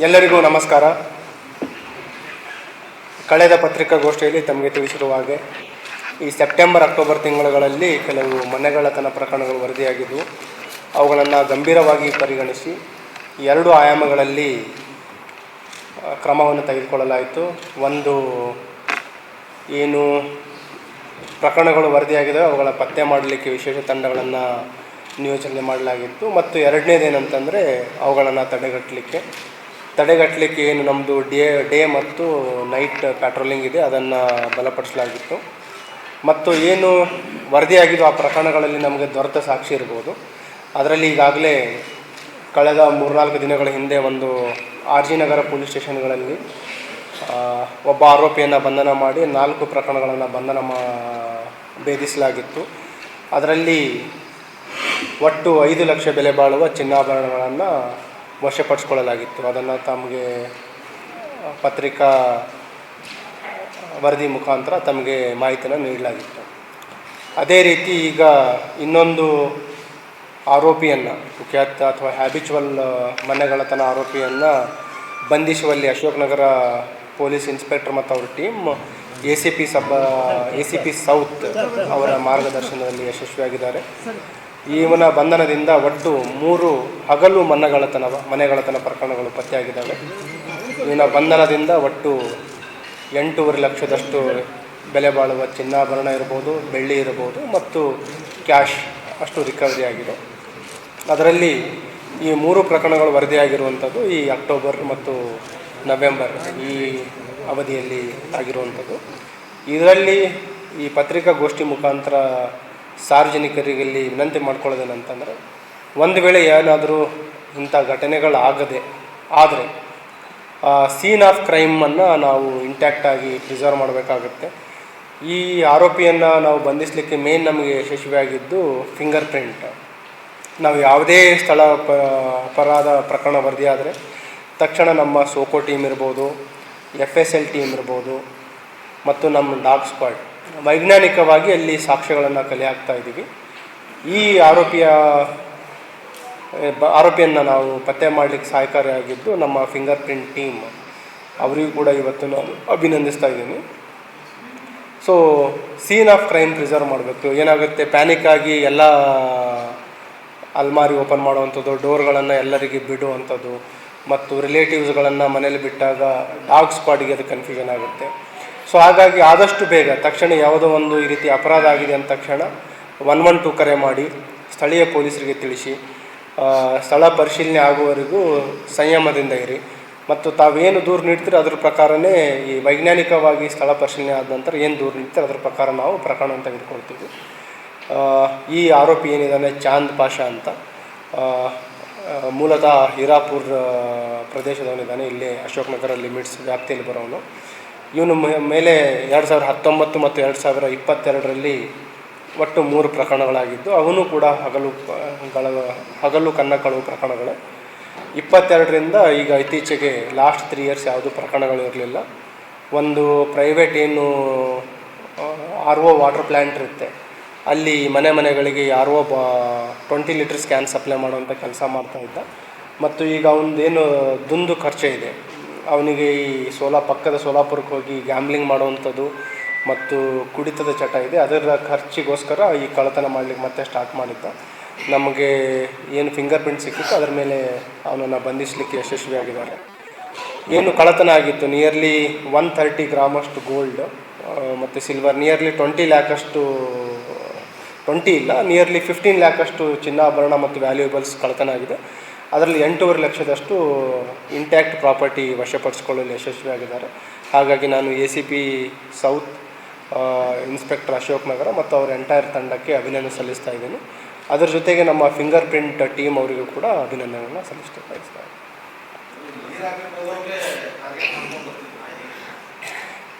ಎಲ್ಲರಿಗೂ ನಮಸ್ಕಾರ. ಕಳೆದ ಪತ್ರಿಕಾಗೋಷ್ಠಿಯಲ್ಲಿ ತಮಗೆ ತಿಳಿಸಿರುವ ಹಾಗೆ, ಈ ಸೆಪ್ಟೆಂಬರ್, ಅಕ್ಟೋಬರ್ ತಿಂಗಳುಗಳಲ್ಲಿ ಕೆಲವು ಮನೆಗಳತನ ಪ್ರಕರಣಗಳು ವರದಿಯಾಗಿದ್ದವು ಅವುಗಳನ್ನು ಗಂಭೀರವಾಗಿ ಪರಿಗಣಿಸಿ ಎರಡು ಆಯಾಮಗಳಲ್ಲಿ ಕ್ರಮವನ್ನು ತೆಗೆದುಕೊಳ್ಳಲಾಯಿತು. ಒಂದು, ಏನು ಪ್ರಕರಣಗಳು ವರದಿಯಾಗಿದೆ ಅವುಗಳ ಪತ್ತೆ ಮಾಡಲಿಕ್ಕೆ ವಿಶೇಷ ತಂಡಗಳನ್ನು ನಿಯೋಜನೆ ಮಾಡಲಾಗಿತ್ತು. ಮತ್ತು ಎರಡನೇದೇನಂತಂದರೆ, ಅವುಗಳನ್ನು ತಡೆಗಟ್ಟಲಿಕ್ಕೆ ತಡೆಗಟ್ಟಲಿಕ್ಕೆ ಏನು ನಮ್ಮದು ಡೇ ಡೇ ಮತ್ತು ನೈಟ್ ಪ್ಯಾಟ್ರೋಲಿಂಗ್ ಇದೆ, ಅದನ್ನು ಬಲಪಡಿಸಲಾಗಿತ್ತು. ಮತ್ತು ಏನು ವರದಿಯಾಗಿದ್ದು ಆ ಪ್ರಕರಣಗಳಲ್ಲಿ ನಮಗೆ ದೊರೆತ ಸಾಕ್ಷಿ ಇರ್ಬೋದು. ಅದರಲ್ಲಿ ಈಗಾಗಲೇ ಕಳೆದ ಮೂರ್ನಾಲ್ಕು ದಿನಗಳ ಹಿಂದೆ ಒಂದು ಆರ್ ಜಿ ನಗರ ಪೊಲೀಸ್ ಸ್ಟೇಷನ್ಗಳಲ್ಲಿ ಒಬ್ಬ ಆರೋಪಿಯನ್ನು ಬಂಧನ ಮಾಡಿ ನಾಲ್ಕು ಪ್ರಕರಣಗಳನ್ನು ಬಂಧನ ಮಾ, ಭೇದಿಸಲಾಗಿತ್ತು. ಅದರಲ್ಲಿ ಒಟ್ಟು ಐದು ಲಕ್ಷ ಬೆಲೆ ಬಾಳುವ ಚಿನ್ನಾಭರಣಗಳನ್ನು ವಶಪಡಿಸ್ಕೊಳ್ಳಲಾಗಿತ್ತು. ಅದನ್ನು ತಮಗೆ ಪತ್ರಿಕಾ ವರದಿ ಮುಖಾಂತರ ತಮಗೆ ಮಾಹಿತಿಯನ್ನು ನೀಡಲಾಗಿತ್ತು. ಅದೇ ರೀತಿ ಈಗ ಇನ್ನೊಂದು ಆರೋಪಿಯನ್ನು, ಕುಖ್ಯಾತ ಅಥವಾ ಹ್ಯಾಬಿಚುವಲ್ ಮನೆಗಳತನ ಆರೋಪಿಯನ್ನು ಬಂಧಿಸುವಲ್ಲಿ ಅಶೋಕ್ನಗರ ಪೊಲೀಸ್ ಇನ್ಸ್ಪೆಕ್ಟರ್ ಮತ್ತು ಅವ್ರ team, A C P sub A C P south ಅವರ ಮಾರ್ಗದರ್ಶನದಲ್ಲಿ ಯಶಸ್ವಿಯಾಗಿದ್ದಾರೆ. ಇವನ ಬಂಧನದಿಂದ ಒಟ್ಟು ಮೂರು ಹಗಲು ಮನ್ನಗಳತನ, ಮನೆಗಳತನ ಪ್ರಕರಣಗಳು ಪತ್ತೆಯಾಗಿದ್ದಾವೆ. ಇವನ ಬಂಧನದಿಂದ ಒಟ್ಟು ಎಂಟೂವರೆ ಲಕ್ಷದಷ್ಟು ಬೆಲೆ ಬಾಳುವ ಚಿನ್ನಾಭರಣ ಇರ್ಬೋದು, ಬೆಳ್ಳಿ ಇರ್ಬೋದು ಮತ್ತು ಕ್ಯಾಶ್ ಅಷ್ಟು ರಿಕವರಿ ಆಗಿದೆ. ಅದರಲ್ಲಿ ಈ ಮೂರು ಪ್ರಕರಣಗಳು ವರದಿಯಾಗಿರುವಂಥದ್ದು ಈ ಅಕ್ಟೋಬರ್ ಮತ್ತು ನವೆಂಬರ್ ಈ ಅವಧಿಯಲ್ಲಿ ಆಗಿರುವಂಥದ್ದು. ಇದರಲ್ಲಿ ಈ ಪತ್ರಿಕಾಗೋಷ್ಠಿ ಮುಖಾಂತರ ಸಾರ್ವಜನಿಕರಿಗಲ್ಲಿ ವಿನಂತಿ ಮಾಡ್ಕೊಳ್ಳೋದೇನಂತಂದರೆ, ಒಂದು ವೇಳೆ ಏನಾದರೂ ಇಂಥ ಘಟನೆಗಳಾಗದೆ, ಆದರೆ ಸೀನ್ ಆಫ್ ಕ್ರೈಮನ್ನು ನಾವು ಇಂಟ್ಯಾಕ್ಟಾಗಿ ಪ್ರಿಸರ್ವ್ ಮಾಡಬೇಕಾಗುತ್ತೆ. ಈ ಆರೋಪಿಯನ್ನು ನಾವು ಬಂಧಿಸಲಿಕ್ಕೆ ಮೇನ್ ನಮಗೆ ಯಶಸ್ವಿಯಾಗಿದ್ದು ಫಿಂಗರ್ ಪ್ರಿಂಟ್ ನಾವು ಯಾವುದೇ ಸ್ಥಳ ಅಪರಾಧ ಪ್ರಕರಣ ವರದಿಯಾದರೆ ತಕ್ಷಣ ನಮ್ಮ ಸೋಕೋ ಟೀಮ್ ಇರ್ಬೋದು ಎಫ್ ಎಸ್ ಎಲ್ ಟೀಮ್ ಇರ್ಬೋದು, ಮತ್ತು ನಮ್ಮ ಡಾಗ್ ಸ್ಕ್ವಾಡ್ ವೈಜ್ಞಾನಿಕವಾಗಿ ಅಲ್ಲಿ ಸಾಕ್ಷ್ಯಗಳನ್ನು ಕಲೆ ಹಾಕ್ತಾ ಇದ್ದೀವಿ. ಈ ಆರೋಪಿಯ ಆರೋಪಿಯನ್ನು ನಾವು ಪತ್ತೆ ಮಾಡಲಿಕ್ಕೆ ಸಹಕಾರಿಯಾಗಿದ್ದು ನಮ್ಮ ಫಿಂಗರ್ ಪ್ರಿಂಟ್ ಟೀಮ್. ಅವರಿಗೂ ಕೂಡ ಇವತ್ತು ನಾನು ಅಭಿನಂದಿಸ್ತಾ ಇದ್ದೀನಿ. So scene of crime preserve ಮಾಡಬೇಕು. ಏನಾಗುತ್ತೆ? ಪ್ಯಾನಿಕ್ ಆಗಿ ಎಲ್ಲ ಅಲ್ಮಾರಿ ಓಪನ್ ಮಾಡುವಂಥದ್ದು ಡೋರ್ಗಳನ್ನು ಎಲ್ಲರಿಗೆ ಬಿಡುವಂಥದ್ದು, ಮತ್ತು ರಿಲೇಟಿವ್ಸ್ಗಳನ್ನು ಮನೇಲಿ ಬಿಟ್ಟಾಗ ಡಾಗ್ ಸ್ಕ್ವಾಡಿಗೆ ಅದು ಕನ್ಫ್ಯೂಷನ್ ಆಗುತ್ತೆ. ಸೊ ಹಾಗಾಗಿ ಆದಷ್ಟು ಬೇಗ, ತಕ್ಷಣ ಯಾವುದೋ ಒಂದು ಈ ರೀತಿ ಅಪರಾಧ ಆಗಿದೆ ಅಂದ ತಕ್ಷಣ ಒನ್ ಒನ್ ಟು ಕರೆ ಮಾಡಿ ಸ್ಥಳೀಯ ಪೊಲೀಸರಿಗೆ ತಿಳಿಸಿ. ಸ್ಥಳ ಪರಿಶೀಲನೆ ಆಗುವವರೆಗೂ ಸಂಯಮದಿಂದ ಇರಿ. ಮತ್ತು ತಾವೇನು ದೂರು ನೀಡ್ತೀರೋ ಅದ್ರ ಪ್ರಕಾರನೇ ಈ ವೈಜ್ಞಾನಿಕವಾಗಿ ಸ್ಥಳ ಪರಿಶೀಲನೆ ಆದ ನಂತರ ಏನು ದೂರು ನೀಡ್ತೀರೋ ಅದ್ರ ಪ್ರಕಾರ ನಾವು ಪ್ರಕರಣವನ್ನು ತೆಗೆದುಕೊಳ್ತೀವಿ. ಈ ಆರೋಪಿ ಏನಿದ್ದಾನೆ ಚಾಂದ್ ಪಾಷಾ ಅಂತ. ಮೂಲತಃ ಹೀರಾಪುರ್ ಪ್ರದೇಶದವನಿದ್ದಾನೆ. ಇಲ್ಲಿ ಅಶೋಕ್ನಗರ ಲಿಮಿಟ್ಸ್ ವ್ಯಾಪ್ತಿಯಲ್ಲಿ ಬರೋನು ಇವನು ಮೇಲೆ ಎರಡು ಸಾವಿರದ ಹತ್ತೊಂಬತ್ತು ಮತ್ತು ಎರಡು ಸಾವಿರ ಇಪ್ಪತ್ತೆರಡರಲ್ಲಿ ಒಟ್ಟು ಮೂರು ಪ್ರಕರಣಗಳಾಗಿದ್ದು, ಅವನು ಕೂಡ ಹಗಲು ಹಗಲು ಕನ್ನ ಕಳುವು ಪ್ರಕರಣಗಳೇ. ಇಪ್ಪತ್ತೆರಡರಿಂದ ಈಗ ಇತ್ತೀಚೆಗೆ ಲಾಸ್ಟ್ ತ್ರೀ ಇಯರ್ಸ್ ಯಾವುದೂ ಪ್ರಕರಣಗಳು ಇರಲಿಲ್ಲ. ಒಂದು ಪ್ರೈವೇಟ್ ಏನು ಆರ್ ಒ ವಾಟರ್ ಪ್ಲ್ಯಾಂಟ್ ಇರುತ್ತೆ. ಅಲ್ಲಿ ಮನೆ ಮನೆಗಳಿಗೆ ಆರ್ ಒ ಬಾ ಟ್ವೆಂಟಿ ಲೀಟರ್ಸ್ ಕ್ಯಾನ್ ಸಪ್ಲೈ ಮಾಡುವಂಥ ಕೆಲಸ ಮಾಡ್ತಾ ಇದ್ದ. ಮತ್ತು ಈಗ ಅವನದೇನು ದುಂದು ಖರ್ಚೆ ಇದೆ. ಅವನಿಗೆ ಈ ಸೋಲಾ, ಪಕ್ಕದ ಸೋಲಾಪುರಕ್ಕೆ ಹೋಗಿ ಗ್ಯಾಮ್ಲಿಂಗ್ ಮಾಡುವಂಥದ್ದು ಮತ್ತು ಕುಡಿತದ ಚಟ ಇದೆ. ಅದರ ಖರ್ಚಿಗೋಸ್ಕರ ಈ ಕಳ್ಳತನ ಮಾಡಲಿಕ್ಕೆ ಮತ್ತೆ ಸ್ಟಾರ್ಟ್ ಮಾಡಿದ್ದ. ನಮಗೆ ಏನು ಫಿಂಗರ್ ಪ್ರಿಂಟ್ ಸಿಕ್ಕಿತ್ತು ಅದರ ಮೇಲೆ ಅವನನ್ನು ಬಂಧಿಸಲಿಕ್ಕೆ ಯಶಸ್ವಿಯಾಗಿದ್ದಾರೆ. ಏನು ಕಳ್ಳತನ ಆಗಿತ್ತು? ನಿಯರ್ಲಿ ಒನ್ ಥರ್ಟಿ ಗ್ರಾಮಷ್ಟು ಗೋಲ್ಡ್ ಮತ್ತು ಸಿಲ್ವರ್ ನಿಯರ್ಲಿ ಟ್ವೆಂಟಿ ಲ್ಯಾಕಷ್ಟು ಟ್ವೆಂಟಿ ಇಲ್ಲ ನಿಯರ್ಲಿ ಫಿಫ್ಟೀನ್ ಲ್ಯಾಕಷ್ಟು ಚಿನ್ನಾಭರಣ ಮತ್ತು ವ್ಯಾಲ್ಯೂಬಲ್ಸ್ ಕಳ್ಳತನ ಆಗಿದೆ. ಅದರಲ್ಲಿ ಎಂಟೂವರೆ ಲಕ್ಷದಷ್ಟು ಇಂಟ್ಯಾಕ್ಟ್ ಪ್ರಾಪರ್ಟಿ ವಶಪಡಿಸ್ಕೊಳ್ಳಲು ಯಶಸ್ವಿಯಾಗಿದ್ದಾರೆ. ಹಾಗಾಗಿ ನಾನು A C P south inspector Ashok Nagar ಮತ್ತು ಅವರ ಎಂಟೈರ್ ತಂಡಕ್ಕೆ ಅಭಿನಂದನೆ ಸಲ್ಲಿಸ್ತಾ ಇದ್ದೀನಿ. ಅದರ ಜೊತೆಗೆ ನಮ್ಮ ಫಿಂಗರ್ ಪ್ರಿಂಟ್ ಟೀಮ್ ಅವರಿಗೂ ಕೂಡ ಅಭಿನಂದನೆಗಳನ್ನ ಸಲ್ಲಿಸ್ತಾ ಬಯಸ್ತಾ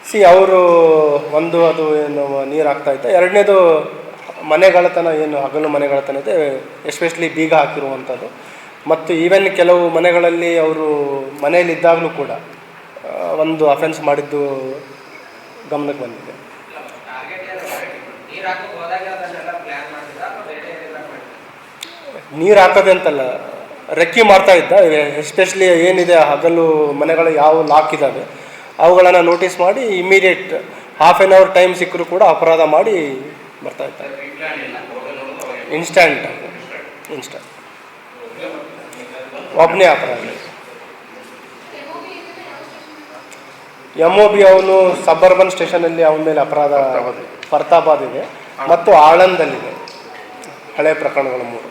ಸಿ, ಅವರು ಒಂದು ಅದು ಏನು ನೀರು ಇದ್ದ. ಎರಡನೇದು ಮನೆಗಳತನ ಏನು ಹಗಲು ಮನೆಗಳತನ ಇದೆ ಎಸ್ಪೆಷಲಿ ಬೀಗ ಹಾಕಿರುವಂಥದ್ದು ಮತ್ತು ಈವನ್ ಕೆಲವು ಮನೆಗಳಲ್ಲಿ ಅವರು ಮನೆಯಲ್ಲಿದ್ದಾಗಲೂ ಕೂಡ ಒಂದು ಅಫೆನ್ಸ್ ಮಾಡಿದ್ದು ಗಮನಕ್ಕೆ ಬಂದಿದೆ. ನೀರು ಹಾಕೋದೆ ಅಂತಲ್ಲ, ರೆಕ್ಕಿ ಮಾಡ್ತಾ ಇದ್ದ ಎಸ್ಪೆಷಲಿ ಏನಿದೆ ಹಗಲು ಮನೆಗಳು ಯಾವ ಲಾಕ್ ಇದ್ದಾವೆ, ಅವುಗಳನ್ನು ನೋಟಿಸ್ ಮಾಡಿ immediate half an hour time ಸಿಕ್ಕರೂ ಕೂಡ ಅಪರಾಧ ಮಾಡಿ ಬರ್ತಾ ಇದ್ದಾರೆ. ಇನ್ಸ್ಟ್ಯಾಂಟ್ ಇನ್ಸ್ಟಂಟ್ ಒಬ್ಬನೇ ಅಪರಾಧ ಎಂ ಒ ಬಿ ಅವನು ಸಬರ್ಬನ್ ಸ್ಟೇಷನಲ್ಲಿ ಅವನ ಮೇಲೆ ಅಪರಾಧ ಫರ್ತಾಬಾದ್ ಇದೆ. ಮತ್ತು ಆಳಂದಲ್ಲಿದೆ. ಹಳೆ ಪ್ರಕರಣಗಳು ಮೂರು.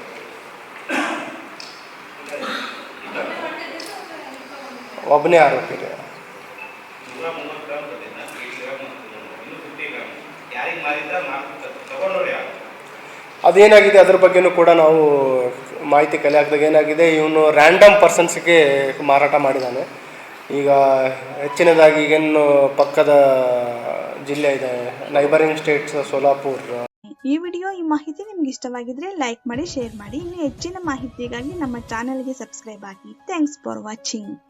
ಒಬ್ಬನೇ ಆರೋಪಿ ಇದೆ ಅದೇನಾಗಿದೆ ಅದ್ರ ಬಗ್ಗೆನೂ ಕೂಡ ನಾವು ಮಾಹಿತಿ ಕಲೆ ಹಾಕಿದಾಗ ಏನಾಗಿದೆ, ಇವನು ರ್ಯಾಂಡಮ್ ಪರ್ಸನ್ಸ್ಗೆ ಮಾರಾಟ ಮಾಡಿದ್ದಾನೆ ಈಗ ಹೆಚ್ಚಿನದಾಗಿ ಈಗೇನು ಪಕ್ಕದ ಜಿಲ್ಲೆ ಇದೆ ನೈಬರಿಂಗ್ ಸ್ಟೇಟ್ಸ್ ಸೋಲಾಪುರ್. ಈ ವಿಡಿಯೋ, ಈ ಮಾಹಿತಿ ನಿಮ್ಗೆ ಇಷ್ಟವಾಗಿದ್ರೆ ಲೈಕ್ ಮಾಡಿ ಶೇರ್ ಮಾಡಿ. ಇನ್ನು ಹೆಚ್ಚಿನ ಮಾಹಿತಿಗಾಗಿ ನಮ್ಮ ಚಾನೆಲ್ಗೆ ಸಬ್ಸ್ಕ್ರೈಬ್ ಆಗಿ. Thanks for watching